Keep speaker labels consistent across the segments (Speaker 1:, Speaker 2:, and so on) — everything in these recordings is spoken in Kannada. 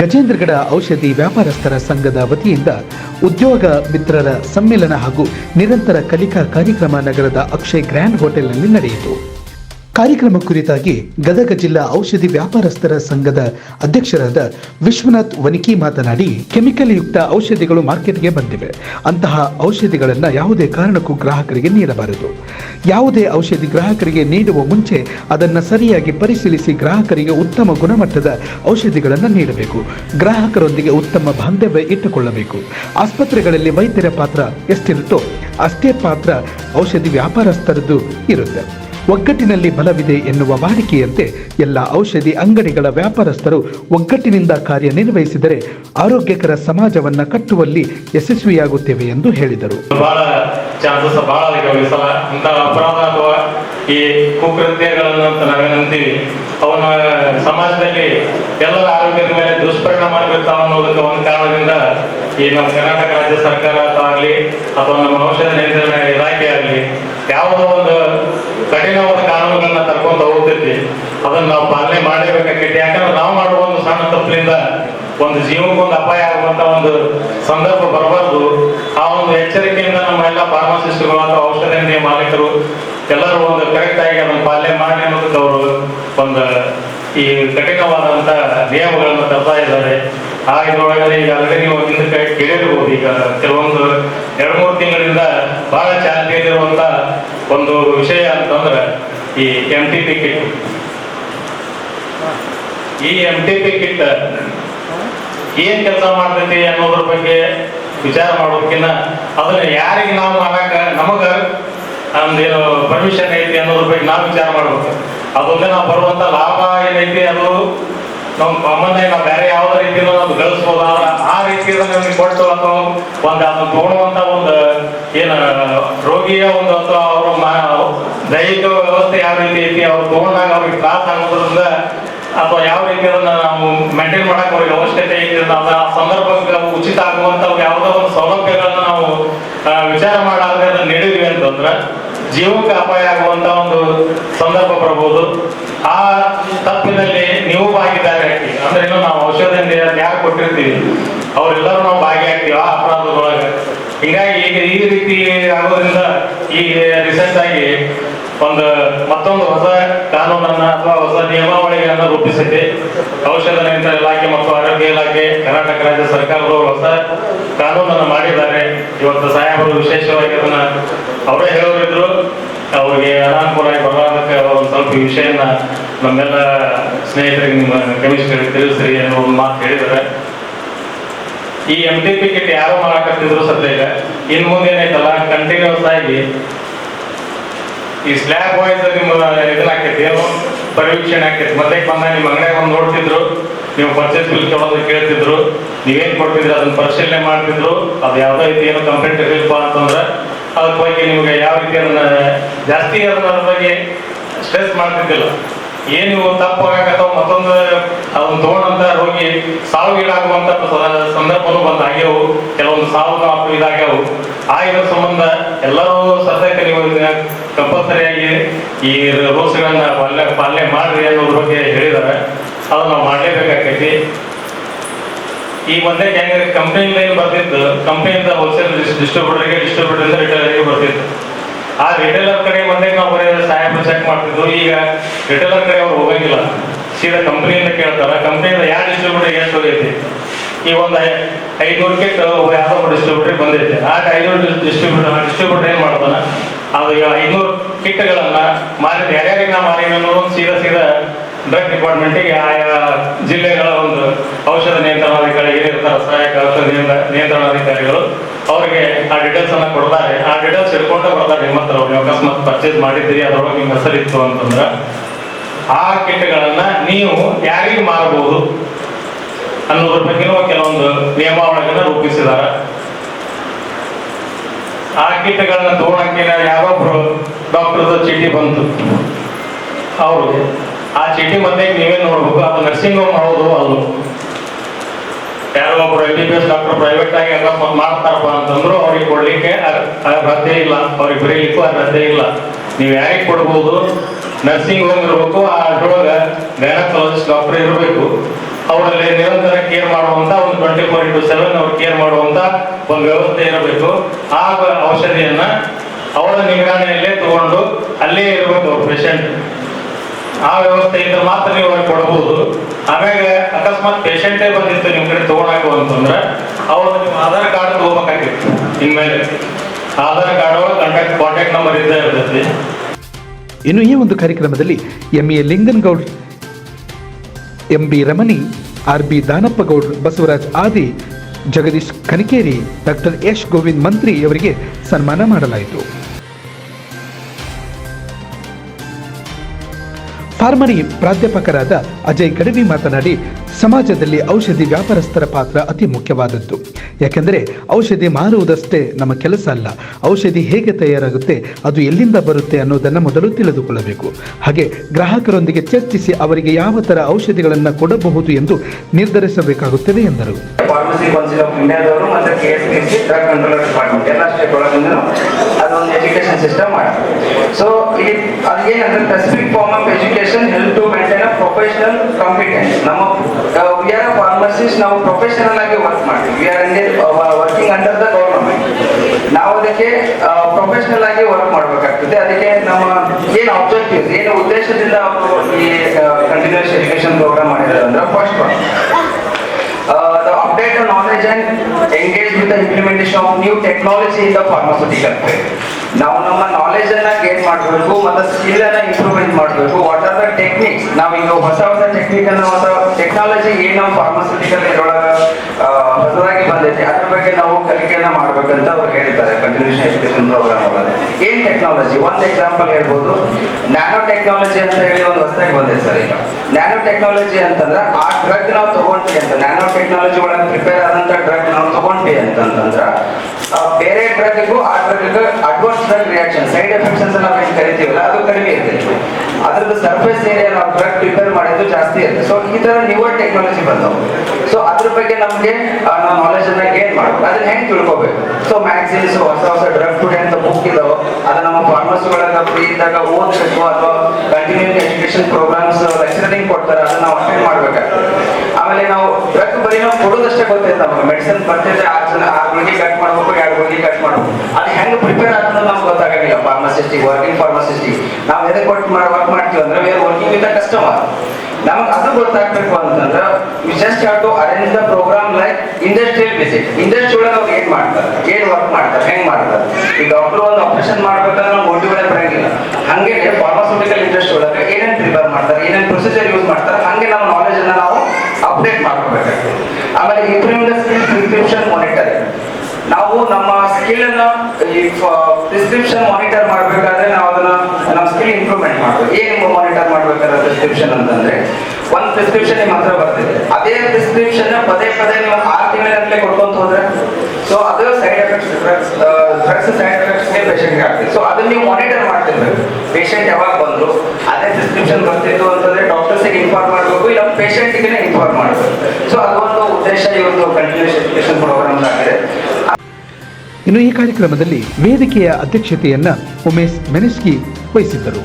Speaker 1: ಗಜೇಂದ್ರಗಡ ಔಷಧಿ ವ್ಯಾಪಾರಸ್ಥರ ಸಂಘದ ವತಿಯಿಂದ ಉದ್ಯೋಗ ಮಿತ್ರರ ಸಮ್ಮೇಳನ ಹಾಗೂ ನಿರಂತರ ಕಲಿಕಾ ಕಾರ್ಯಕ್ರಮ ನಗರದ ಅಕ್ಷಯ್ ಗ್ರ್ಯಾಂಡ್ ಹೋಟೆಲ್ನಲ್ಲಿ ನಡೆಯಿತು. ಕಾರ್ಯಕ್ರಮ ಕುರಿತಾಗಿ ಗದಗ ಜಿಲ್ಲಾ ಔಷಧಿ ವ್ಯಾಪಾರಸ್ಥರ ಸಂಘದ ಅಧ್ಯಕ್ಷರಾದ ವಿಶ್ವನಾಥ್ ವನಿಕಿ ಮಾತನಾಡಿ, ಕೆಮಿಕಲ್ ಯುಕ್ತ ಔಷಧಿಗಳು ಮಾರ್ಕೆಟ್ಗೆ ಬಂದಿವೆ. ಅಂತಹ ಔಷಧಿಗಳನ್ನು ಯಾವುದೇ ಕಾರಣಕ್ಕೂ ಗ್ರಾಹಕರಿಗೆ ನೀಡಬಾರದು. ಯಾವುದೇ ಔಷಧಿ ಗ್ರಾಹಕರಿಗೆ ನೀಡುವ ಮುಂಚೆ ಅದನ್ನು ಸರಿಯಾಗಿ ಪರಿಶೀಲಿಸಿ ಗ್ರಾಹಕರಿಗೆ ಉತ್ತಮ ಗುಣಮಟ್ಟದ ಔಷಧಿಗಳನ್ನು ನೀಡಬೇಕು. ಗ್ರಾಹಕರೊಂದಿಗೆ ಉತ್ತಮ ಬಾಂಧವ್ಯ ಇಟ್ಟುಕೊಳ್ಳಬೇಕು. ಆಸ್ಪತ್ರೆಗಳಲ್ಲಿ ವೈದ್ಯರ ಪಾತ್ರ ಎಷ್ಟಿರುತ್ತೋ ಅಷ್ಟೇ ಪಾತ್ರ ಔಷಧಿ ವ್ಯಾಪಾರಸ್ಥರದ್ದು ಇರುತ್ತೆ. ಒಗ್ಗಟ್ಟಿನಲ್ಲಿ ಬಲವಿದೆ ಎನ್ನುವ ವಾಡಿಕೆಯಂತೆ ಎಲ್ಲ ಔಷಧಿ ಅಂಗಡಿಗಳ ವ್ಯಾಪಾರಸ್ಥರು ಒಗ್ಗಟ್ಟಿನಿಂದ ಕಾರ್ಯನಿರ್ವಹಿಸಿದರೆ ಆರೋಗ್ಯಕರ ಸಮಾಜವನ್ನ ಕಟ್ಟುವಲ್ಲಿ ಯಶಸ್ವಿಯಾಗುತ್ತೇವೆ ಎಂದು ಹೇಳಿದರು.
Speaker 2: ಈ ಕುಕೃತ್ಯಗಳನ್ನು ಅಂತ ನಾವೇನ್ ಅಂತೀವಿ ಅವನ ಸಮಾಜದಲ್ಲಿ ಎಲ್ಲರ ಆರೋಗ್ಯದ ಮೇಲೆ ದುಷ್ಪರಿಣಾಮ ಬೀರ್ತಾವ ಅನ್ನೋದಕ್ಕೆ ಒಂದು ಕಾರಣದಿಂದ ಈ ನಮ್ಮ ಕರ್ನಾಟಕ ರಾಜ್ಯ ಸರ್ಕಾರ ಆಗಲಿ ಅಥವಾ ನಮ್ಮ ಔಷಧ ನಿಯಂತ್ರಣ ಇಲಾಖೆ ಆಗಲಿ ಯಾವುದೋ ಒಂದು ಕಠಿಣವಾದ ಕಾನೂನುಗಳನ್ನ ತರ್ಕೊಂತ ಹೋಗ್ತೈತಿ ಅದನ್ನ ನಾವು ಪಾಲನೆ ಮಾಡಲೇಬೇಕಾಗೈತಿ ಯಾಕಂದ್ರೆ ನಾವು ಮಾಡುವ ಒಂದು ಸಣ್ಣ ತಪ್ಪಿನಿಂದ ಒಂದು ಜೀವಕ್ಕೊಂದು ಅಪಾಯ ಆಗುವಂತ ಒಂದು ಸಂದರ್ಭ ಬರಬಾರ್ದು. ಆ ಒಂದು ಎಚ್ಚರಿಕೆಯಿಂದ ನಮ್ಮ ಎಲ್ಲ ಫಾರ್ಮಾಸಿಸ್ಟ್ಗಳು ಅಥವಾ ಔಷಧ ಮಾಲೀಕರು ಎಲ್ಲರೂ ಒಂದು ಕರೆಕ್ಟ್ ಆಗಿ ಅದನ್ನು ಪಾಲನೆ ಮಾಡಿ ಅನ್ನೋದಕ್ಕೆ ಅವರು ಒಂದು ಈ ಕಠಿಣವಾದಂತ ನಿಯಮಗಳನ್ನು ತರ್ತಾ ಇದ್ದಾರೆ. ಆ ಇದ್ರೊಳಗಡೆ ಈಗ ಆಲ್ರೆಡಿ ನೀವು ಹಿಂದಕ್ಕೆ ಕೇಳಿರ್ಬೋದು. ಈಗ ಕೆಲವೊಂದು ಎರಡು, ಮೂರು ತಿಂಗಳಿಂದ ಬಹಳ ಚಾಲ್ತಿಯಲ್ಲಿರುವಂತ ಒಂದು ವಿಷಯ ಅಂತಂದ್ರೆ ಈ ಎಂ ಟಿ ಪಿ ಕಿಟ್ ಈ ಎಂ ಟಿ ಪಿ ಕಿಟ್ ಏನ್ ಕೆಲಸ ಮಾಡ್ತೈತಿ ಅನ್ನೋದ್ರ ಬಗ್ಗೆ ವಿಚಾರ ಮಾಡೋದಕ್ಕಿಂತ ಅದನ್ನ ಯಾರಿಗೆ ನಾವು ಮಾಡಾಕ ನಮಗ ನಮ್ದೇನು ಪರ್ಮಿಷನ್ ಐತಿ ಅನ್ನೋದ್ರ ಬಗ್ಗೆ ನಾವು ವಿಚಾರ ಮಾಡ್ಬೇಕು. ಅದೊಂದೇ ನಾವು ಬರುವಂತ ಲಾಭ ಏನೈತಿ ಅದು ನಮ್ಮ ಸಂಬಂಧ ನಾವು ಬೇರೆ ಯಾವುದೇ ರೀತಿಯಿಂದ ನಾವು ಗಳಿಸ್ಬೋದು? ಆ ರೀತಿಯಿಂದ ನಮಗೆ ಕೊಟ್ಟು ಅಥವಾ ಒಂದು ಅದನ್ನು ತಗೊಳ್ಳುವಂಥ ಒಂದು ಏನ ರೋಗಿಯ ಒಂದು ಅಥವಾ ಅವರ ದೈಹಿಕ ವ್ಯವಸ್ಥೆ ಯಾವ ರೀತಿ ಐತಿ, ಅವ್ರು ತಗೊಂಡಾಗ ಅವ್ರಿಗೆ ತ್ರಾಸ ಆಗೋದ್ರಿಂದ ಅಥವಾ ಯಾವ ರೀತಿ ಅದನ್ನ ನಾವು ಮೇಂಟೈನ್ ಮಾಡಕ್ ಅವ್ರಿಗೆ ಅವಶ್ಯಕತೆ ಅದ ಆ ಸಂದರ್ಭಕ್ಕೆ ಉಚಿತ ಆಗುವಂತ ಯಾವುದೋ ಒಂದು ಸೌಲಭ್ಯಗಳನ್ನ ನಾವು ವಿಚಾರ ಮಾಡಾದ್ರೆ ಅದನ್ನ ನೀಡಿದ್ವಿ ಅಂತಂದ್ರೆ ಜೀವಕ್ಕೆ ಅಪಾಯ ಆಗುವಂತ ಒಂದು ಸಂದರ್ಭ ಬರ್ಬೋದು. ಆ ತಪ್ಪಿನಲ್ಲಿ ನೀವು ಭಾಗಿದಾರಿ ಅಂದ್ರೆ ಇನ್ನು ನಾವು ಔಷಧ ಯಾಕೆ ಕೊಟ್ಟಿರ್ತೀವಿ. ಅವರೆಲ್ಲರೂ ನಾವು ಭಾಗಿಯಾಗ್ತೀವಿ ಆ ಅಪರಾಧದೊಳಗೆ. ಹಿಂಗಾಗಿ ಈಗ ಈ ರೀತಿ ಆಗೋದ್ರಿಂದ ಈಗ ರೀಸೆಂಟ್ ಆಗಿ ಒಂದು ಮತ್ತೊಂದು ಹೊಸ ಕಾನೂನನ್ನ ಅಥವಾ ಹೊಸ ನಿಯಮಾವಳಿಗಳನ್ನ ರೂಪಿಸಿದೆ. ಔಷಧ ನಿಯಂತ್ರಣ ಇಲಾಖೆ ಮತ್ತು ಆರೋಗ್ಯ ಇಲಾಖೆ, ಕರ್ನಾಟಕ ರಾಜ್ಯ ಸರ್ಕಾರದವರು ಹೊಸ ಕಾನೂನನ್ನು ಮಾಡಿದ್ದಾರೆ. ಇವತ್ತು ಸಾಹೇಬರು ವಿಶೇಷವಾಗಿ ಅದನ್ನ ಅವರೇ ಹೇಳೋರಿದ್ರು ಅವ್ರಿಗೆ ಅನಾನುಕೂಲ ಆಗಿ ಬರಲಾರ್ದಕ್ಕೆ ಒಂದು ಸ್ವಲ್ಪ ವಿಷಯನ ನಮ್ಮೆಲ್ಲ ಸ್ನೇಹಿತರಿಗೆ ನಿಮ್ಮ ಕಮಿಷನರ್ ತಿಳಿಸ್ರಿ ಅನ್ನೋ ಒಂದು ಮಾತು ಹೇಳಿದ್ದಾರೆ. ಈ ಎಂ ಟಿ ಪಿ ಕಿಟ್ ಯಾರು ಮಾಡಕತ್ತಿದ್ರು ಸದ್ಯ ಇನ್ ಮುಂದೆ ಏನೈತಲ್ಲ ಕಂಟಿನ್ಯೂಸ್ ಆಗಿ ಈ ಸ್ಲ್ಯಾಬ್ ವಾಯ್ಸ್ ನಿಮ್ಮ ಇದನ್ನ ಆಕೈತಿ ಏನು ಪರಿವೀಕ್ಷಣೆ ಆಕೈತಿ ಮತ್ತೆ ಬಂದ ನಿಮ್ಮ ಅಂಗಡಿಯಾಗ ಬಂದು ನೋಡ್ತಿದ್ರು, ನೀವು ಪರ್ಚೇಸ್ ಬಿಲ್ ಕೊಡೋದು ಕೇಳ್ತಿದ್ರು, ನೀವೇನ್ ಕೊಡ್ತಿದ್ರಿ, ಅದನ್ನ ಪರಿಶೀಲನೆ ಮಾಡ್ತಿದ್ರು, ಅದು ಯಾವ್ದೋ ರೀತಿ ಏನೋ ಕಂಪ್ಲೇಂಟ್ ಇರಲಿಲ್ಲ ಅಂತಂದ್ರೆ ಅದಕ್ಕೆ ಬಗ್ಗೆ ನಿಮಗೆ ಯಾವ ರೀತಿ ಅದನ್ನ ಜಾಸ್ತಿ ಅದನ್ನ ಅದ್ರ ಬಗ್ಗೆ ಸ್ಟ್ರೆಸ್ ಮಾಡ್ತಿದ್ದಿಲ್ಲ. ಏನು ತಪ್ಪು ಆಗಕತ್ತಾವ ಮತ್ತೊಂದು ಅದನ್ನು ತಗೊಂಡಂತ ರೋಗಿ ಸಾವಿಗೀಡಾಗುವಂತ ಸಂದರ್ಭನು ಬಂದ ಕೆಲವೊಂದು ಸಾವು ಇದಾಗ್ಯಾವು ಆಗಿರೋ ಸಂಬಂಧ ಎಲ್ಲರೂ ಸದ್ಯಕ್ಕೆ ನೀವು ಕಂಪಲ್ಸರಿಯಾಗಿ ಈ ರೂಲ್ಸ್ಗಳನ್ನ ಪಾಲನೆ ಪಾಲನೆ ಮಾಡ್ರಿ ಅನ್ನೋದ್ರ ಬಗ್ಗೆ ಹೇಳಿದ್ದಾರೆ ಅದನ್ನ ನಾವು ಮಾಡ್ಲೇಬೇಕಾಗೈತಿ ಈ ಒಂದೇ ಹೆಂಗ ಕಂಪ್ನಿಯಿಂದ ಏನು ಬರ್ತಿತ್ತು ಕಂಪ್ನಿಯಿಂದ ಹೋಲ್ಸೇಲ್ ಡಿಸ್ಟ್ರಿಬ್ಯೂಟರ್ಗೆ ಡಿಸ್ಟ್ರಿಬ್ಯೂಟರ್ ರಿಟೇಲರ್ಗೆ ಬರ್ತಿತ್ತು. ಆ ರಿಟೇಲರ್ ಕಡೆ ಒಂದೇ ಕಂಪನಿ ಸಹಾಯ ಚೆಕ್ ಮಾಡ್ತಿದ್ರು ಈಗ ರಿಟೇಲರ್ ಕಡೆ ಅವ್ರು ಹೋಗಂಗಿಲ್ಲ. ಸೀದಾ ಕಂಪ್ನಿಯಿಂದ ಕೇಳ್ತಾರ. ಕಂಪ್ನಿಯಿಂದ ಯಾವ ಡಿಸ್ಟ್ರಿಬ್ಯೂಟರ್ ಎಷ್ಟು ಹೋಗೈತಿ ಈ ಒಂದು ಐನೂರು ಕಿಟ್ ಯಾವ್ದೋ ಒಬ್ಬ ಡಿಸ್ಟ್ರಿಬ್ಯೂಟರ್ ಬಂದೈತೆ ಆ ಐನೂರು ಡಿಸ್ಟ್ರಿಬ್ಯೂಟರ್ ಡಿಸ್ಟ್ರಿಬ್ಯೂಟರ್ ಏನ್ ಮಾಡ್ತಾನೆ? ಅದು ಐನೂರು ಕಿಟ್ಗಳನ್ನ ಮಾರಿದ ಯಾರ್ಯಾರಿಗೆ ನಾವು ಮಾರಿ ಅನ್ನೋದು ಸೀದಾ ಸೀದಾ ಡ್ರಗ್ ಡಿಪಾರ್ಟ್ಮೆಂಟಿಗೆ ಆಯಾ ಜಿಲ್ಲೆಗಳ ಒಂದು ಔಷಧ ನಿಯಂತ್ರಣ ಅಧಿಕಾರಿ ಏನಿರ್ತಾರೆ ಸಹಾಯಕ ಔಷಧ ನಿಯಂತ್ರಣ ನಿಯಂತ್ರಣಾಧಿಕಾರಿಗಳು ಅವರಿಗೆ ಆ ಡೀಟೇಲ್ಸ್ ಅನ್ನ ಕೊಡ್ತಾರೆ. ಆ ಡೀಟೇಲ್ಸ್ ಹಿಡ್ಕೊಂಡೇ ಬರ್ತಾರೆ ನಿಮ್ಮ ಹತ್ರ ನೀವು ಅಕಸ್ಮಾತ್ ಪರ್ಚೇಸ್ ಮಾಡಿದ್ರಿ ಅದ್ರೊಳಗೆ ನಿಮ್ಮ ಹೆಸರಿತ್ತು ಅಂತಂದ್ರೆ. ಆ ಕಿಟ್ಗಳನ್ನ ನೀವು ಯಾರಿಗೆ ಮಾರಬಹುದು ಅನ್ನೋದ್ರ ಬಗ್ಗೆನೂ ಕೆಲವೊಂದು ನಿಯಮಾವಳಿಗಳನ್ನ ರೂಪಿಸಿದ್ದಾರೆ. ಆ ಕಿಟ್ಗಳನ್ನ ತಗೊಳಕ್ಕೆ ಯಾರೊಬ್ರು ಡಾಕ್ಟರ್ದು ಚೀಟಿ ಬಂತು, ಅವರು ಆ ಚೀಟಿ ಮತ್ತೆ ನೀವೇ ನೋಡ್ಬೇಕು, ಅದು ನರ್ಸಿಂಗ್ ಹೋಮ್ ಹೌದು ಅದು ಯಾರೋ ಒಬ್ರು M B B S doctor private ಆಗಿ ಎಲ್ಲ ಮಾಡ್ತಾರಪ್ಪ ಅಂತಂದ್ರು, ಅವ್ರಿಗೆ ಕೊಡ್ಲಿಕ್ಕೆ ಅರ್- ಅರ್ಹತೆ ಇಲ್ಲ. ಅವ್ರಿಗೆ ಬರೀಲಿಕ್ಕೂ ಅರ್ಹತೆ ಇಲ್ಲ. ನೀವು ಯಾರಿಗೆ ಕೊಡ್ಬೋದು? ನರ್ಸಿಂಗ್ ಹೋಮ್ ಆ ಅದ್ರೊಳಗೆ ಗೈನಕಾಲಜಿಸ್ಟ್ ಡಾಕ್ಟರ್ ಇರಬೇಕು. ಅವರಲ್ಲಿ ನಿರಂತರ ಕೇರ್ ಮಾಡುವಂತ ಸೆವೆನ್ ಅವ್ರು ಕೇರ್ ಮಾಡುವಂತ ಒಂದು ವ್ಯವಸ್ಥೆ ಇರಬೇಕು. ಆ ಔಷಧಿಯನ್ನ ಅವರ ನಿಗರಾಣಿಯಲ್ಲೇ ತಗೊಂಡು ಅಲ್ಲೇ ಇರಬೇಕು ಪೇಷಂಟ್ ಆ ವ್ಯವಸ್ಥೆ ಮಾತ್ರ ನೀವು ಅವ್ರಿಗೆ ಕೊಡಬಹುದು. ಆಮ್ಯಾಗ ಅಕಸ್ಮಾತ್ ಪೇಷಂಟೇ ಬಂದಿತ್ತು ನಿಮ್ಮ ಕಡೆ ತಗೊಂಡಾಗ ಅಂತಂದ್ರೆ ಅವ್ರು ನಿಮ್ಮ ಆಧಾರ್ ಕಾರ್ಡ್ ತಗೋಬೇಕಾಗಿತ್ತು ಇನ್ಮೇಲೆ ಆಧಾರ್ ಕಾರ್ಡ್ ಒಳಗೆ ಕಾಂಟ್ಯಾಕ್ಟ್ ಕಾಂಟ್ಯಾಕ್ಟ್ ನಂಬರ್ ಇದ್ದೇ ಇರ್ತೈತಿ.
Speaker 1: ಇನ್ನು ಈ ಒಂದು ಕಾರ್ಯಕ್ರಮದಲ್ಲಿ M A Linganagoud M B Ramani R B Danappagoud, Basavaraj Adi, Jagadish Kanikeri, doctor Yash Govind Mantri ಅವರಿಗೆ ಸನ್ಮಾನ ಮಾಡಲಾಯಿತು. ಫಾರ್ಮರಿ ಪ್ರಾಧ್ಯಾಪಕರಾದ ಅಜಯ್ ಕಡವಿ ಮಾತನಾಡಿ, ಸಮಾಜದಲ್ಲಿ ಔಷಧಿ ವ್ಯಾಪಾರಸ್ಥರ ಪಾತ್ರ ಅತಿ ಮುಖ್ಯವಾದದ್ದು. ಯಾಕೆಂದರೆ ಔಷಧಿ ಮಾರುವುದಷ್ಟೇ ನಮ್ಮ ಕೆಲಸ ಅಲ್ಲ. ಔಷಧಿ ಹೇಗೆ ತಯಾರಾಗುತ್ತೆ, ಅದು ಎಲ್ಲಿಂದ ಬರುತ್ತೆ ಅನ್ನೋದನ್ನು ಮೊದಲು ತಿಳಿದುಕೊಳ್ಳಬೇಕು. ಹಾಗೆ ಗ್ರಾಹಕರೊಂದಿಗೆ ಚರ್ಚಿಸಿ ಅವರಿಗೆ ಯಾವ ಥರ ಔಷಧಿಗಳನ್ನು ಕೊಡಬಹುದು ಎಂದು ನಿರ್ಧರಿಸಬೇಕಾಗುತ್ತದೆ ಎಂದರು.
Speaker 3: ಫಾರ್ಮಸಿ ಕೌನ್ಸಿಲ್ ಆಫ್ ಇಂಡಿಯಾದವರು ಮತ್ತು K S C drug controller department ಎಲ್ಲ ಸ್ಟೇಟ್ ಒಳಗಿಂದ ಎಜುಕೇಶನ್ ಸಿಸ್ಟಮ್ ಮಾಡ್ತಾರೆ ಸೊ ಇಲ್ಲಿ ಅದೇನಂದ್ರೆ specific form of education help to maintain professional competence ನಮ್ಮ ವಿ ಆರ್ ಫಾರ್ಮಸಿಸ್ ನಾವು ಪ್ರೊಫೆಷನಲ್ ಆಗಿ ವರ್ಕ್ ಮಾಡ್ತೀವಿ. We are working under the government ನಾವು ಅದಕ್ಕೆ ಪ್ರೊಫೆಷನಲ್ ಆಗಿ ವರ್ಕ್ ಮಾಡಬೇಕಾಗ್ತದೆ. ಅದಕ್ಕೆ ನಮ್ಮ, ಏನು ಆಬ್ಜೆಕ್ಟಿವ್ಸ್ ಏನು ಉದ್ದೇಶದಿಂದ ಈ ಕಂಟಿನ್ಯೂಸ್ ಎಜುಕೇಶನ್ ಪ್ರೋಗ್ರಾಮ್ ಮಾಡಿದ್ದಾರೆ ಅಂದ್ರೆ first one update knowledge and engage with implementation of new technology in the pharmaceutical ನಾವು ನಮ್ಮ ನಾಲೆಜ್ ಅನ್ನ ಗೇನ್ ಮಾಡಬೇಕು, ಮತ್ತೆ ಸ್ಕಿಲ್ ಅನ್ನ ಇಂಪ್ರೂವ್ಮೆಂಟ್ ಮಾಡಬೇಕು. ವಾಟ್ ಆರ್ ದ ಟೆಕ್ನಿಕ್ಸ್ ನಾವು ಈಗ ಹೊಸ ಹೊಸ ಟೆಕ್ನಿಕ್ ಅನ್ನ, ಹೊಸ ಟೆಕ್ನಾಲಜಿ ಏನು ನಾವು ಫಾರ್ಮಸ್ಯೂಟಿಕಲ್ ಇದ್ರೊಳಗ ಹೊಸದಾಗಿ ಬಂದೈತಿ. ಅದ್ರ ಬಗ್ಗೆ ನಾವು ಕಲಿಕೆಯನ್ನ ಮಾಡ್ಬೇಕಂತ ಅವ್ರು ಹೇಳ್ತಾರೆ ಕಂಟಿನ್ಯೂಷನ್ ಎಜುಕೇಶನ್ ಪ್ರೋಗ್ರಾಮ್ ಒಳಗೆ. ಏನ್ ಟೆಕ್ನಾಲಜಿ ಒಂದ್ ಎಕ್ಸಾಂಪಲ್ ಹೇಳ್ಬೋದು. ನ್ಯಾನೋ ಟೆಕ್ನಾಲಜಿ ಅಂತ ಹೇಳಿ ಒಂದು ಹೊಸದಾಗಿ ಬಂದಿದೆ ಸರ್ ಈಗ. ನ್ಯಾನೋ ಟೆಕ್ನಾಲಜಿ ಅಂತಂದ್ರೆ ಆ ಡ್ರಗ್ ನಾವು ತಗೊಂಡ್ವಿ ಅಂತ. ನ್ಯಾನೋ ಟೆಕ್ನಾಲಜಿ ಒಳಗೆ ಪ್ರಿಪೇರ್ ಆದಂತ ಡ್ರಗ್ ನಾವು ತಗೊಂಡ್ವಿ ಅಂತಂದ್ರ ಆ ಬೇರೆ ಡ್ರಗ್ಗೂ ಆ drug adverse drug reaction side effects ಅಂತ ನಾವು ಏನ್ ಕರಿತೀವಲ್ಲ, ಅದು ಕಡಿಮೆ ಇರ್ತೈತಿ. ಅದ್ರದ್ದು ಸರ್ಫೇಸ್ ಏರಿಯಾ ನಾವು ಡ್ರಗ್ ಪ್ರಿಪೇರ್ ಮಾಡಿದ್ದು ಜಾಸ್ತಿ ಇರುತ್ತೆ. ಸೊ ಈ ತರ ನ್ಯೂವರ್ ಟೆಕ್ನಾಲಜಿ ಬಂದವು. ಸೊ ಅದ್ರ ಬಗ್ಗೆ ನಮಗೆ ನಾವು ನಾಲೆಜ್ ಅನ್ನ ಗೇನ್ ಮಾಡ್ಬೇಕು. ಅದನ್ನ ಹೆಂಗ್ ತಿಳ್ಕೊಬೇಕು? ಸೊ ಮ್ಯಾಗ್ಝಿನ್ಸ್ ಹೊಸ ಹೊಸ ಡ್ರಗ್ ಟುಡೇ ಅಂತ ಬುಕ್ ಇದಾವೆ ಅದನ್ನ ಒಳಗ ಫ್ರೀ ಇದ್ದಾಗ ಓದಬೇಕು ಅಥವಾ ಕಂಟಿನ್ಯೂ ಎಜುಕೇಶನ್ ಪ್ರೋಗ್ರಾಮ್ಸ್ ಲೆಕ್ಚರಿಂಗ್ ಕೊಡ್ತಾರೆ, ಅದನ್ನ ನಾವು ಅಟೆಂಡ್ ಮಾಡ್ಬೇಕಾಗ್ತದೆ. ಆಮೇಲೆ ನಾವು ಡ್ರಗ್ ಬರೀ ನಾವು ಕೊಡೋದಷ್ಟೇ ನಮಗೆ. ಮೆಡಿಸಿನ್ ಬರ್ತೈತೆ, ಆರು ಜನ, ಆರು ಗುಳಿಗೆ ಕಟ್ ಮಾಡ್ಬೇಕು, ಎರಡು ಗುಳಿಗೆ ಕಟ್ ಮಾಡ್ಬೇಕು. ಅದು ಹೆಂಗೆ ಪ್ರಿಪೇರ್ ಆಗ್ತದೆ ನಮ್ಗೆ ಗೊತ್ತಾಗಂಗಿಲ್ಲ ಫಾರ್ಮಸಿಸ್ಟಿಗೆ ವರ್ಕಿಂಗ್ ಫಾರ್ಮಸಿಸ್ಟಿಗೆ ನಾವು ಎದಕ್ಕೆ ಕೊಟ್ಟು ಮಾಡಿ ವರ್ಕ್ ಮಾಡ್ತೀವಿ ಅಂದ್ರೆ ವೇರ್ ವರ್ಕಿಂಗ್ ವಿತ್ ಕಸ್ಟಮರ್ ನಮ್ಗೆ ಅದು ಗೊತ್ತಾಗ್ಬೇಕು ಅಂತಂದ್ರೆ we just have to arrange the programme like industrial visit industry ಒಳಗೆ ಅವ್ರು ಏನ್ ಮಾಡ್ತಾರೆ? ಏನ್ ವರ್ಕ್ ಮಾಡ್ತಾರೆ? ಹೆಂಗ್ ಮಾಡ್ತಾರೆ? ಈ ಡಾಕ್ಟರ್ ಒಂದು ಆಪರೇಷನ್ ಮಾಡ್ಬೇಕಂದ್ರೆ ನಾವು ಮೋಟಿವೇಟ್ ಬರಂಗಿಲ್ಲ ಹಂಗೆ ಫಾರ್ಮಾಸ್ಯೂಟಿಕಲ್ ಇಂಡಸ್ಟ್ರಿ ಒಳಗೆ ಏನೇನ್ ಪ್ರಿಪೇರ್ ಮಾಡ್ತಾರೆ ಏನೇನ್ ಪ್ರೊಸೀಜರ್ ಯೂಸ್ ಮಾಡ್ತಾರೆ ಹಂಗೆ ನಮ್ಮ ನಾಲೆಜ್ ಅನ್ನ ನಾವು ಅಪ್ಡೇಟ್ ಮಾಡ್ಕೋಬೇಕಾಗ್ತದೆ ಆಮೇಲೆ improve the skill prescription monitoring ನಾವು ನಮ್ಮ ಸ್ಕಿಲ್ ಅನ್ನ ಈ ಪ್ರಿಸ್ಕ್ರಿಪ್ಷನ್ ಮಾನಿಟರ್ ಮಾಡಬೇಕಾದ್ರೆ ನಾವು ಅದನ್ನ ನಮ್ಮ ಸ್ಕಿಲ್ ಇಂಪ್ರೂವ್ಮೆಂಟ್ ಮಾಡ್ಬೇಕು. ಏನು ಮಾನಿಟರ್ ಮಾಡ್ಬೇಕಾದ್ರೆ ಪ್ರಿಸ್ಕ್ರಿಪ್ಷನ್ ಅಂತಂದ್ರೆ? ಒಂದ್ ಪ್ರಿಸ್ಕ್ರಿಪ್ಷನ್ ಮಾತ್ರ ಬರ್ತಿದೆ. ಅದೇ ಪ್ರಿಸ್ಕ್ರಿಪ್ಷನ್ ಪದೇ ಪದೇ ನೀವು ಆರು ತಿಂಗಳಂತಲೇ ಕೊಡ್ಕೊಂತ ಹೋದ್ರೆ? ಸೊ ಅದು side effects drugs side effects ಪೇಷಂಟ್ಗೆ ಆಗ್ತದೆ. ಸೊ ಅದನ್ನ ನೀವು ಮಾನಿಟರ್ ಮಾಡ್ತಿರ್ಬೇಕು. ಪೇಷಂಟ್ ಯಾವಾಗ ಬಂದ್ರು, ಅದೇ ಪ್ರಿಸ್ಕ್ರಿಪ್ಷನ್ ಬರ್ತಿತ್ತು ಅಂತಂದ್ರೆ ಡಾಕ್ಟರ್ಸಿಗೆ ಇನ್ಫಾರ್ಮ್ ಮಾಡಬೇಕು, ಇಲ್ಲ ಪೇಷಂಟ್ಗೆ ಇನ್ಫಾರ್ಮ್ ಮಾಡಬೇಕು. ಸೊ ಅದೊಂದು ಉದ್ದೇಶ ಇವತ್ತು ಕಂಟಿನ್ಯೂಸ್ ಎಜುಕೇಶನ್ ಪ್ರೋಗ್ರಾಮ್ ಆಗಿದೆ.
Speaker 1: ಇನ್ನು ಈ ಕಾರ್ಯಕ್ರಮದಲ್ಲಿ ವೇದಿಕೆಯ ಅಧ್ಯಕ್ಷತೆಯನ್ನ ಉಮೇಶ್ ಮೆನಿಸ್ಕಿ ವಹಿಸಿದ್ದರು.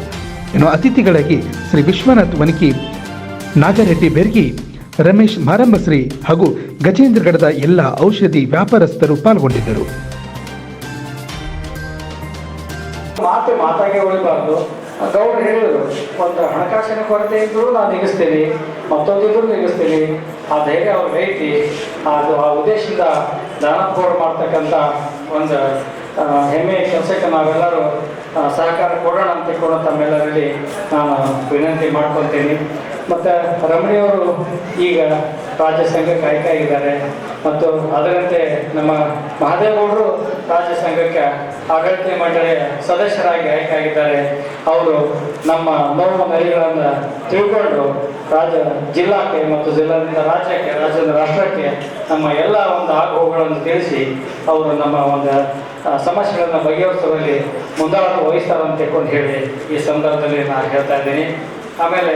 Speaker 1: ಇನ್ನು ಅತಿಥಿಗಳಾಗಿ ಶ್ರೀ ವಿಶ್ವನಾಥ್ ವನಕಿ ನಾಗರೆಡ್ಡಿ ಬೆರ್ಗಿ, ರಮೇಶ್ ಮಾರಂಭಶ್ರೀ ಹಾಗೂ ಗಜೇಂದ್ರಗಡದ ಎಲ್ಲ ಔಷಧಿ ವ್ಯಾಪಾರಸ್ಥರು ಪಾಲ್ಗೊಂಡಿದ್ದರು.
Speaker 4: ಮಾತಾಗೆ ಉಳಿಬಾರ್ದು ಗೌಡ್ರು ಹೇಳಿದ್ರು, ಒಂದು ಹಣಕಾಸಿನ ಕೊರತೆ ಇದ್ರೂ ನಾನು ನಿಗಿಸ್ತೀನಿ ಮತ್ತೊಂದಿದ್ರು ನಿಗಿಸ್ತೀನಿ ಆ ಧೈರ್ಯ ಅವ್ರ ಐತಿ. ಅದು ಆ ಉದ್ದೇಶದಿಂದ ದಾನಪೋಡ್ ಮಾಡ್ತಕ್ಕಂಥ ಒಂದು ಹೆಮ್ಮೆ, ಕೆಲಸಕ್ಕೆ ನಾವೆಲ್ಲರೂ ಸಹಕಾರ ಕೊಡೋಣ ಅಂತ ಕೂಡ ತಮ್ಮೆಲ್ಲರಲ್ಲಿ ನಾನು ವಿನಂತಿ ಮಾಡ್ಕೊತೀನಿ ಮತ್ತು ರಮಣಿಯವರು ಈಗ ರಾಜ್ಯ ಸಂಘಕ್ಕೆ ಆಯ್ಕೆ ಆಗಿದ್ದಾರೆ ಮತ್ತು ಅದರಂತೆ ನಮ್ಮ ಮಹದೇವಗೌಡರು ರಾಜ್ಯ ಸಂಘಕ್ಕೆ ಆಡಳಿತ ಮಂಡಳಿಯ ಸದಸ್ಯರಾಗಿ ಆಯ್ಕೆ ಆಗಿದ್ದಾರೆ ಅವರು ನಮ್ಮ ನೋವು ನರಿಗಳನ್ನು ತಿಳ್ಕೊಂಡು ರಾಜ್ಯ ಜಿಲ್ಲಾಕ್ಕೆ ಮತ್ತು ಜಿಲ್ಲಾದಿಂದ ರಾಜ್ಯಕ್ಕೆ ರಾಜ್ಯದ ರಾಷ್ಟ್ರಕ್ಕೆ ನಮ್ಮ ಎಲ್ಲ ಒಂದು ಆಗುಹೋಗಳನ್ನು ತಿಳಿಸಿ ಅವರು ನಮ್ಮ ಒಂದು ಸಮಸ್ಯೆಗಳನ್ನು ಬಗೆಹರಿಸುವಲ್ಲಿ ಮುಂದಾಳತ್ವ ವಹಿಸ್ತಾರೆ ಅಂತ ತಿಳ್ಕೊಂಡು ಹೇಳಿ ಈ ಸಂದರ್ಭದಲ್ಲಿ ನಾನು ಹೇಳ್ತಾ ಇದ್ದೀನಿ. ಆಮೇಲೆ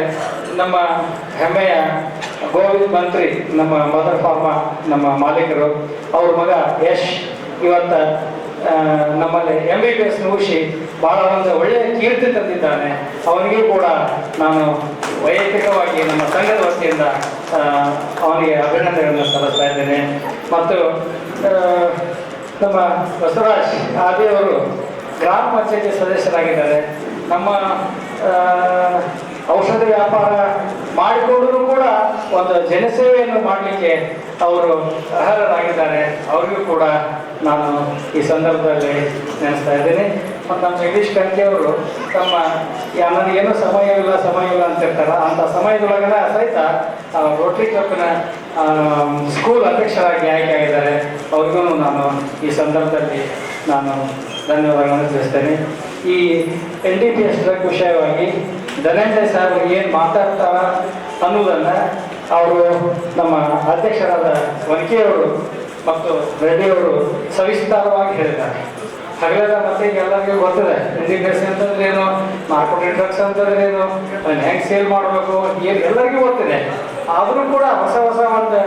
Speaker 4: ನಮ್ಮ ಹೆಮ್ಮೆಯ ಗೋವಿಂದ್ ಮಂತ್ರಿ, ನಮ್ಮ ಮದರ್ ಫಾರ್ಮ ನಮ್ಮ ಮಾಲೀಕರು, ಅವ್ರ ಮಗ ಯಶ್ ಇವತ್ತ ನಮ್ಮಲ್ಲಿ ಎಂ ಬಿ ಬಿ ಎಸ್ ಮುಗಿಸಿ ಭಾಳ ಒಂದು ಒಳ್ಳೆಯ ಕೀರ್ತಿ ತಂದಿದ್ದಾನೆ. ಅವನಿಗೂ ಕೂಡ ನಾನು ವೈಯಕ್ತಿಕವಾಗಿ ನಮ್ಮ ಸಂಘದ ವತಿಯಿಂದ ಅವನಿಗೆ ಅಭಿನಂದನೆಗಳನ್ನು ಸಲ್ಲಿಸ್ತಾ ಇದ್ದೇನೆ. ಮತ್ತು ನಮ್ಮ ಬಸವರಾಜ್ ಆದಿಯವರು ಗ್ರಾಮ ಪಂಚಾಯತಿ ಸದಸ್ಯರಾಗಿದ್ದಾರೆ. ನಮ್ಮ ಔಷಧ ವ್ಯಾಪಾರ ಮಾಡಿಕೊಂಡರೂ ಕೂಡ ಒಂದು ಜನಸೇವೆಯನ್ನು ಮಾಡಲಿಕ್ಕೆ ಅವರು ಅರ್ಹರಾಗಿದ್ದಾರೆ. ಅವರಿಗೂ ಕೂಡ ನಾನು ಈ ಸಂದರ್ಭದಲ್ಲಿ ನೆನೆಸ್ತಾ ಇದ್ದೇನೆ. ಮತ್ತು ನಮ್ಮ ಜಗದೀಶ್ ಕಂಕಿ ಅವರು ತಮ್ಮ ನನಗೇನು ಸಮಯವಿಲ್ಲ ಸಮಯವಿಲ್ಲ ಅಂತ ಇರ್ತಾರ ಅಂಥ ಸಮಯದೊಳಗಡೆ ಸಹಿತ ರೋಟರಿ ಕ್ಲಬ್ನ ಸ್ಕೂಲ್ ಅಧ್ಯಕ್ಷರಾಗಿ ಆಯ್ಕೆ ಆಗಿದ್ದಾರೆ ಅವ್ರಿಗೂ ನಾನು ಈ ಸಂದರ್ಭದಲ್ಲಿ ನಾನು ಧನ್ಯವಾದಗಳನ್ನು ತಿಳಿಸ್ತೇನೆ. ಈ ಎನ್ ಡಿ ಪಿ ಎಸ್ ವಿಷಯವಾಗಿ ಧನಂಜಯ ಸಾಹೇಬರು ಏನು ಮಾತಾಡ್ತಾರ ಅನ್ನೋದನ್ನು ಅವರು ನಮ್ಮ ಅಧ್ಯಕ್ಷರಾದ ವನಿಕೆಯವರು ಮತ್ತು ರೆಡ್ಡಿಯವರು ಸವಿಸ್ತಾರವಾಗಿ ಹೇಳಿದ್ದಾರೆ. ಹಗಲದ ಮತ್ತೆ ಎಲ್ಲರಿಗೂ ಗೊತ್ತಿದೆ. ಇಂಡಿಪೆಂಡೆನ್ಸ್ ಅಂತಂದ್ರೆ ಏನು? ಮಾರ್ಕೆಟ್ ಡ್ರಗ್ಸ್ ಅಂತಂದ್ರೆ ಏನು? ಅದನ್ನ ಹೆಂಗೆ ಸೇಲ್ ಮಾಡಬೇಕು? ಏನು ಎಲ್ಲರಿಗೂ ಗೊತ್ತಿದೆ. ಆದರೂ ಕೂಡ ಹೊಸ ಹೊಸ ಒಂದು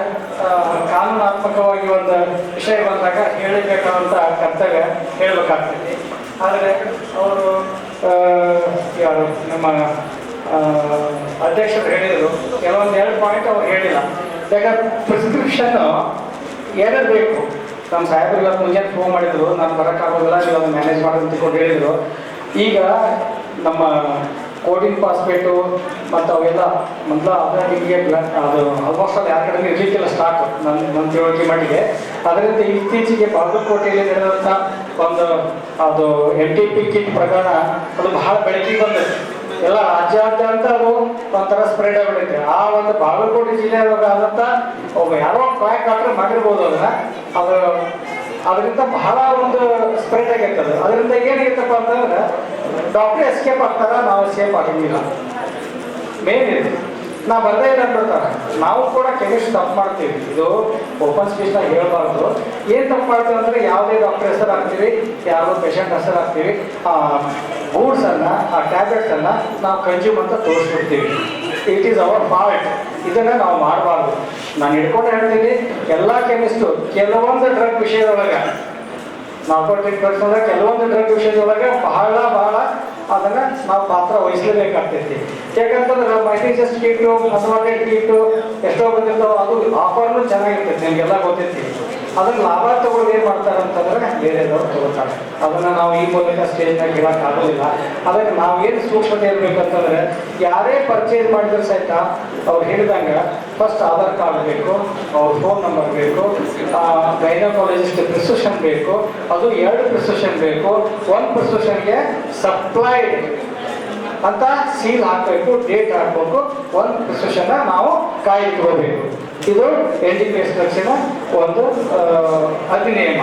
Speaker 4: ಕಾನೂನಾತ್ಮಕವಾಗಿ ಒಂದು ವಿಷಯ ಬಂದಾಗ ಹೇಳಬೇಕಾದಂಥ ಕರ್ತವ್ಯ ಹೇಳಬೇಕಾಗ್ತದೆ. ಆದರೆ ಅವರು ಯಾರು? ನಮ್ಮ ಅಧ್ಯಕ್ಷರು ಹೇಳಿದರು. ಕೆಲವೊಂದು ಎರಡು ಪಾಯಿಂಟ್ ಅವ್ರು ಹೇಳಿಲ್ಲ. ಯಾಕಂದ್ರೆ ಪ್ರಿಸ್ಕ್ರಿಪ್ಷನ್ನು ಏನೇನು ಬೇಕು. ನಮ್ಮ ಸಾಹೇಬರು ಇವತ್ತು ಮುಂಜಾನೆ ಫೋನ್ ಮಾಡಿದ್ರು. ನಾನು ಬರೋಕ್ಕಾಗೋದಿಲ್ಲ ನೀವು ಅದನ್ನು ಮ್ಯಾನೇಜ್ ಮಾಡೋದು ಹೇಳಿದರು. ಈಗ ನಮ್ಮ ಕೋಟಿನ್ ಪಾಸ್ಪೇಟು ಮತ್ತು ಅವೆಲ್ಲ ಮೊದಲ ಅದಾಗಿಗೆ ಅದು ಆಲ್ಮೋಸ್ಟ್ ಅಲ್ಲಿ ಯಾರ ಕಡೆ ಇರಲಿಕ್ಕಿಲ್ಲ ಸ್ಟಾಕ್ ನನ್ನ ನನ್ನ ತಿಳುವಳಿಕೆ ಮಟ್ಟಿಗೆ. ಅದರಿಂದ ಇತ್ತೀಚೆಗೆ ಬಾಗಲಕೋಟೆಯಲ್ಲಿ ನಡೆದಂಥ ಒಂದು, ಅದು ಎನ್ ಟಿ ಪಿ ಕಿಟ್ ಪ್ರಕರಣ, ಅದು ಬಹಳ ಬೆಳಕಿಗೆ ಬಂದೈತೆ ಎಲ್ಲ ರಾಜ್ಯಾದ್ಯಂತ ಅದು ಒಂಥರ ಸ್ಪ್ರೆಡ್ ಆಗಿಬಿಡುತ್ತೆ ಆ ಒಂದು ಬಾಗಲಕೋಟೆ ಜಿಲ್ಲೆಯೊಳಗಾದಂಥ ಒಬ್ಬ ಯಾರೋ ಕ್ವಾಕ್ ಡಾಕ್ಟರ್ ಮಾಡಿರ್ಬೋದು ಅದನ್ನ. ಅದು ಅದರಿಂದ ಬಹಳ ಒಂದು ಸ್ಪ್ರೆಡ್ ಆಗೈತೆ ಅದು. ಅದರಿಂದ ಏನಾಗಿತ್ತಪ್ಪ ಅಂತಂದ್ರೆ ಡಾಕ್ಟರ್ ಎಸ್ಕೇಪ್ ಆಗ್ತಾರ? ನಾವು ಎಸ್ಕೇಪ್ ಆಗಂಗಿಲ್ಲ ಮೇನ್ ಇದು. ನಾ ಬರ್ತಾ ಇಲ್ಲ ನಾವು ಕೂಡ ಕೆಮಿಸ್ಟ್ ತಪ್ಪು ಮಾಡ್ತೀವಿ. ಇದು ಓಪನ್ ಸ್ಪೀಚ್ನ ಹೇಳ್ಬಾರ್ದು. ಏನು ತಪ್ಪು ಮಾಡ್ತೀವಿ ಅಂದರೆ ಯಾವುದೇ ಡಾಕ್ಟರ್ ಹೆಸರು ಹಾಕ್ತೀವಿ, ಯಾವುದೋ ಪೇಷಂಟ್ ಹೆಸರು ಹಾಕ್ತೀವಿ, ಆ ಗೂಡ್ಸನ್ನು ಆ ಟ್ಯಾಬ್ಲೆಟ್ಸನ್ನು ನಾವು ಕನ್ಸ್ಯೂಮ್ ಅಂತ ತೋರಿಸ್ಬಿಡ್ತೀವಿ. ಇಟ್ ಈಸ್ ಅವರ್ ಫಾಲ್ಟ್ ಇದನ್ನು ನಾವು ಮಾಡಬಾರ್ದು. ನಾನು ಹಿಡ್ಕೊಂಡು ಹೇಳ್ತೀನಿ, ಎಲ್ಲ ಕೆಮಿಸ್ಟು ಕೆಲವೊಂದು ಡ್ರಗ್ ವಿಷಯದೊಳಗೆ ನಾವು ಡ್ರಗ್ಸ್ ಅಂದರೆ ಕೆಲವೊಂದು ಡ್ರಗ್ ವಿಷಯದೊಳಗೆ ಬಹಳ ಬಹಳ ಅದನ್ನ ನಾವು ಪಾತ್ರ ವಹಿಸಲೇಬೇಕಾಗ್ತೈತಿ. ಯಾಕಂತಂದ್ರೆ ಮೈಟಿಜಸ್ಟ್ ಕೀಟು ಅಸಮಾಟೆಡ್ ಕೀಟು ಎಷ್ಟೋ ಬಂದಿರ್ತಾವ ಅದು ಆಫರ್ನು ಚೆನ್ನಾಗಿರ್ತೈತಿ, ನಿಮಗೆಲ್ಲ ಗೊತ್ತೈತಿ. ಅದನ್ನ ಲಾಭ ತಗೊಂಡು ಏನು ಮಾಡ್ತಾರೆ ಅಂತಂದ್ರೆ ಬೇರೆದವ್ರು ತಗೋತಾರೆ. ಅದನ್ನ ನಾವು ಈ ಮೂಲಕ ಸ್ಟೇಜ್ನಾಗ ಹೇಳಕ್ ಆಗೋದಿಲ್ಲ ಅದಕ್ಕೆ ನಾವು ಏನು ಸೂಕ್ಷ್ಮತೆ ಇರ್ಬೇಕಂತಂದ್ರೆ, ಯಾರೇ ಪರ್ಚೇಸ್ ಮಾಡಿದ್ರು ಸಹಿತ ಅವ್ರು ಹೇಳಿದಂಗೆ ಫಸ್ಟ್ ಆಧಾರ್ ಕಾರ್ಡ್ ಬೇಕು, ಅವ್ರ ಫೋನ್ ನಂಬರ್ ಬೇಕು ಗೈನಕಾಲಜಿಸ್ಟ್ ಪ್ರಿಸ್ಕ್ರಿಪ್ಷನ್ ಬೇಕು, ಅದು ಎರಡು ಪ್ರಿಸ್ಕ್ರಿಪ್ಷನ್ ಬೇಕು, ಒಂದು ಪ್ರಿಸ್ಕ್ರಿಪ್ಷನ್ಗೆ ಸಪ್ಲೈಡ್ ಅಂತ ಸೀಲ್ ಹಾಕಬೇಕು ಡೇಟ್ ಹಾಕಬೇಕು, ಒಂದು ಪ್ರಿಸ್ಕ್ರಿಪ್ಷನ್ ನಾವು ಕಾಯಿಟ್ಕೋಬೇಕು ಇದು ಎನ್ ಡಿ ಪಿ ಎಸ್ ಒಂದು ಅಧಿನಯ ಅಧಿನಿಯಮ